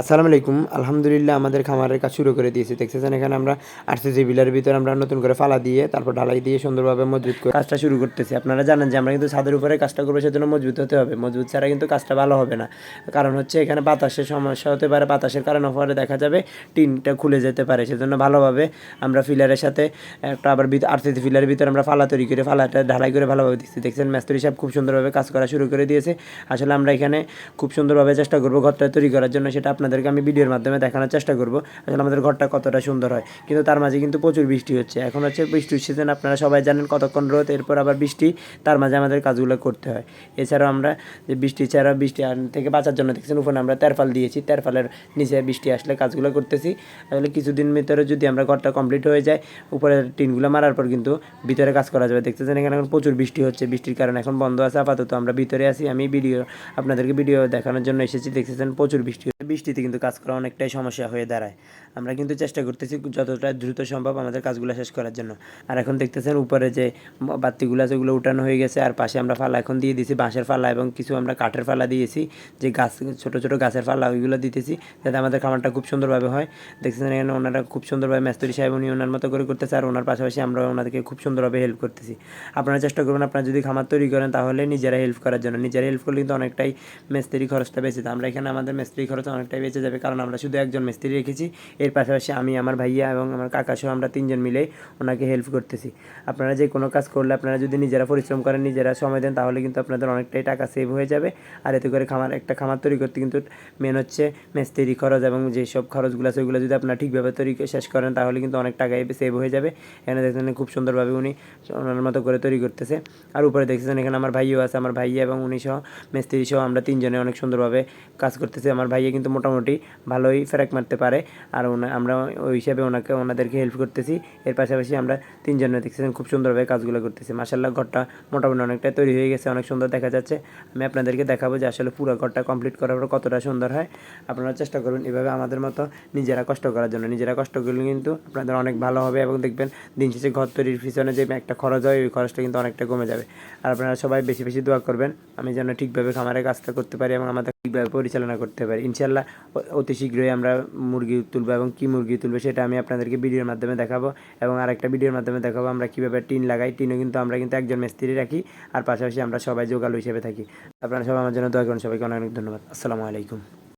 আসসালামু আলাইকুম। আলহামদুলিল্লাহ আমাদের খামারের কাজ শুরু করে দিয়েছি। দেখতেছেন এখানে আমরা আরসিসি বিলের ভিতরে আমরা নতুন করে ফালা দিয়ে, তারপর ঢালাই দিয়ে সুন্দরভাবে মজবুত করে কাজটা শুরু করতেছি। আপনারা জানেন যে আমরা কিন্তু ছাদের উপরে কাজটা করব, সেজন্য মজবুত হতে হবে। মজবুত ছাড়া কিন্তু কাজটা ভালো হবে না। কারণ হচ্ছে এখানে বাতাসের সমস্যা হতে পারে, বাতাসের কারণে পরে দেখা যাবে টিনটা খুলে যেতে পারে। সেজন্য ভালোভাবে আমরা ফিলারের সাথে একটা আবার আরসিসি ফিলারের ভিতরে আমরা ফালা তৈরি করে, ফালাটা ঢালাই করে ভালোভাবে দিচ্ছি। দেখছেন মেস্তরি সাহেব খুব সুন্দরভাবে কাজ করা শুরু করে দিয়েছে। আসলে আমরা এখানে খুব সুন্দরভাবে চেষ্টা করব ঘরটা তৈরি করার জন্য, সেটা আপনাদেরকে আমি ভিডিওর মাধ্যমে দেখানোর চেষ্টা করব। আসলে আমাদের ঘরটা কতটা সুন্দর হয়। কিন্তু তার মাঝে কিন্তু প্রচুর বৃষ্টি হচ্ছে। এখন হচ্ছে বৃষ্টির সিজন আপনারা সবাই জানেন কতক্ষণ রোদ, এরপর আবার বৃষ্টি, তার মাঝে আমাদের কাজগুলো করতে হয়। এছাড়াও আমরা যে বৃষ্টি ছাড়া বৃষ্টি থেকে বাঁচার জন্য দেখছেন, উপরে আমরা তেরফাল দিয়েছি। তেরফালের নিচে বৃষ্টি আসলে কাজগুলো করতেছি। আসলে কিছুদিন ভিতরে যদি আমরা ঘরটা কমপ্লিট হয়ে যায় উপরে টিনগুলো মারার পর কিন্তু ভিতরে কাজ করা যাবে। দেখতেছেন এখানে এখন প্রচুর বৃষ্টি হচ্ছে। বৃষ্টির কারণে এখন বন্ধ আছে, আপাতত আমরা ভিতরে আছি। আমি ভিডিও আপনাদেরকে ভিডিও দেখানোর জন্য এসেছি। দেখতেছেন প্রচুর বৃষ্টি বৃষ্টিতে কিন্তু কাজ করা অনেকটাই সমস্যা হয়ে দাঁড়ায়। আমরা কিন্তু চেষ্টা করতেছি যতটা দ্রুত সম্ভব আমাদের কাজগুলো শেষ করার জন্য। আর এখন দেখতেছেন উপরে যে বাতিগুলো আছে ওগুলো উঠানো হয়ে গেছে, আর পাশে আমরা ফালা এখন দিয়ে দিয়েছি বাঁশের ফালা এবং কিছু আমরা কাঠের ফালা দিয়েছি, যে গাছ, ছোট ছোট গাছের ফালা ওইগুলো দিতেছি, যাতে আমাদের খামারটা খুব সুন্দরভাবে হয়। দেখতেছেন এখানে ওনারা খুব সুন্দরভাবে মেস্তরি সাহেব উনি ওনার মতো করে করতেছে, আর ওনার পাশাপাশি আমরা ওনাদেরকে খুব সুন্দরভাবে হেল্প করতেছি। আপনারা চেষ্টা করবেন, আপনারা যদি খামার তৈরি করেন তাহলে নিজেরা হেল্প করার জন্য। নিজেরা হেল্প করলে কিন্তু অনেকটাই মিস্ত্রি খরচটা বেঁচে আমরা এখানে আমাদের মিস্ত্রি খরচ অনেকটাই বেঁচে যাবে, কারণ আমরা শুধু একজন মিস্ত্রি রেখেছি। এর পাশাপাশি আমি, আমার ভাইয়া এবং আমার কাকা সহ আমরা তিনজন মিলে ওনাকে হেল্প করতেছি। আপনারা যে কোনো কাজ করলে আপনারা যদি নিজেরা পরিশ্রম করেন, নিজেরা সময় দেন, তাহলে কিন্তু আপনাদের অনেকটাই টাকা সেভ হয়ে যাবে। আর এতে করে খামার, একটা খামার তৈরি করতে কিন্তু মেন হচ্ছে মিস্ত্রি খরচ এবং যেসব খরচগুলো আছে, ওগুলো যদি আপনারা ঠিকভাবে তৈরি শেষ করেন, তাহলে কিন্তু অনেক টাকাই সেভ হয়ে যাবে। এখানে দেখছেন খুব সুন্দরভাবে উনি ওনার মতো করে তৈরি করতেছে। আর উপরে দেখছেন এখানে আমার ভাইও আছে, আমার ভাইয়া এবং উনি সহ, মিস্ত্রি সহ আমরা তিনজনে অনেক সুন্দরভাবে কাজ করতেছি। আমার ভাইয়া কিন্তু মোটামুটি ভালোই ফেরাক মারতে পারে। আর আমরা ওই হিসাবে ওনাকে, ওনাদেরকে হেল্প করতেছি। এর পাশাপাশি আমরা তিনজনে দেখতেছেন খুব সুন্দরভাবে কাজগুলো করতেছি। মাসাল্লাহ ঘরটা মোটামুটি অনেকটা তৈরি হয়ে গেছে, অনেক সুন্দর দেখা যাচ্ছে। আমি আপনাদেরকে দেখাবো যে আসলে পুরো ঘরটা কমপ্লিট করার পর কতটা সুন্দর হয়। আপনারা চেষ্টা করবেন এভাবে আমাদের মতো নিজেরা কষ্ট করার জন্য। নিজেরা কষ্ট করলে কিন্তু আপনাদের অনেক ভালো হবে এবং দেখবেন দিন শেষে ঘর তৈরির পিছনে যে একটা খরচ হয়, ওই খরচটা কিন্তু অনেকটা কমে যাবে। আর আপনারা সবাই বেশি বেশি দোয়া করবেন। আমি যেন ঠিকভাবে খামারে কাজটা করতে পারি এবং আমাদের ঠিকভাবে পরিচালনা করতে পারি। ইনশাল্লাহ অতি শীঘ্রই আমরা মুরগি তুলবো এবং কী মুরগি তুলবো সেটা আমি আপনাদেরকে ভিডিওর মাধ্যমে দেখাবো এবং আরেকটা ভিডিওর মাধ্যমে দেখাবো আমরা কীভাবে টিন লাগাই। টিনও কিন্তু আমরা কিন্তু একজন মিস্ত্রি রাখি আর পাশাপাশি আমরা সবাই যোগালো হিসেবে থাকি। আপনারা সবাই আমার জন্য দয়া করুন। সবাইকে অনেক অনেক ধন্যবাদ। আসসালামু আলাইকুম।